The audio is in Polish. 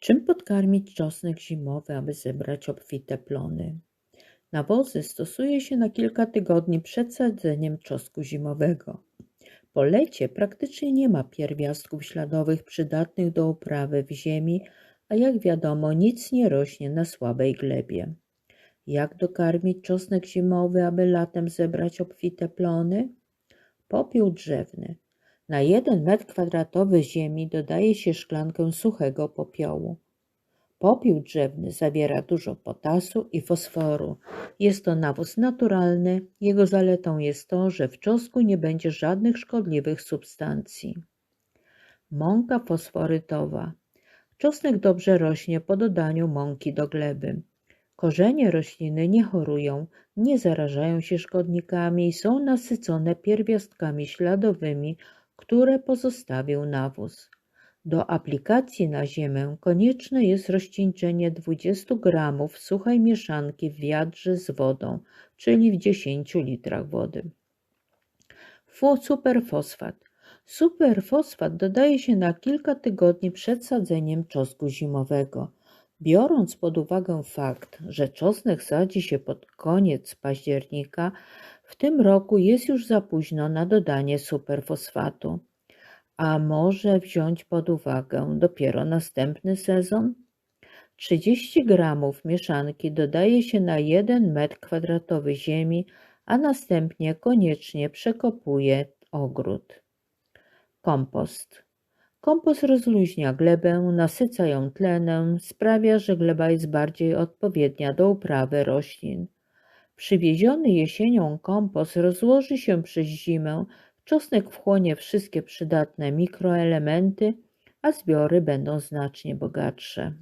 Czym podkarmić czosnek zimowy, aby zebrać obfite plony? Nawozy stosuje się na kilka tygodni przed sadzeniem czosnku zimowego. Po lecie praktycznie nie ma pierwiastków śladowych przydatnych do uprawy w ziemi, a jak wiadomo nic nie rośnie na słabej glebie. Jak dokarmić czosnek zimowy, aby latem zebrać obfite plony? Popiół drzewny. Na jeden metr kwadratowy ziemi dodaje się szklankę suchego popiołu. Popiół drzewny zawiera dużo potasu i fosforu. Jest to nawóz naturalny. Jego zaletą jest to, że w czosnku nie będzie żadnych szkodliwych substancji. Mąka fosforytowa. Czosnek dobrze rośnie po dodaniu mąki do gleby. Korzenie rośliny nie chorują, nie zarażają się szkodnikami i są nasycone pierwiastkami śladowymi, które pozostawił nawóz. Do aplikacji na ziemię konieczne jest rozcieńczenie 20 g suchej mieszanki w wiadrze z wodą, czyli w 10 litrach wody. Superfosfat. Superfosfat dodaje się na kilka tygodni przed sadzeniem czosnku zimowego. Biorąc pod uwagę fakt, że czosnek sadzi się pod koniec października, w tym roku jest już za późno na dodanie superfosfatu. A może wziąć pod uwagę dopiero następny sezon? 30 gramów mieszanki dodaje się na 1 metr kwadratowy ziemi, a następnie koniecznie przekopuje ogród. Kompost. Kompost rozluźnia glebę, nasyca ją tlenem, sprawia, że gleba jest bardziej odpowiednia do uprawy roślin. Przywieziony jesienią kompost rozłoży się przez zimę, czosnek wchłonie wszystkie przydatne mikroelementy, a zbiory będą znacznie bogatsze.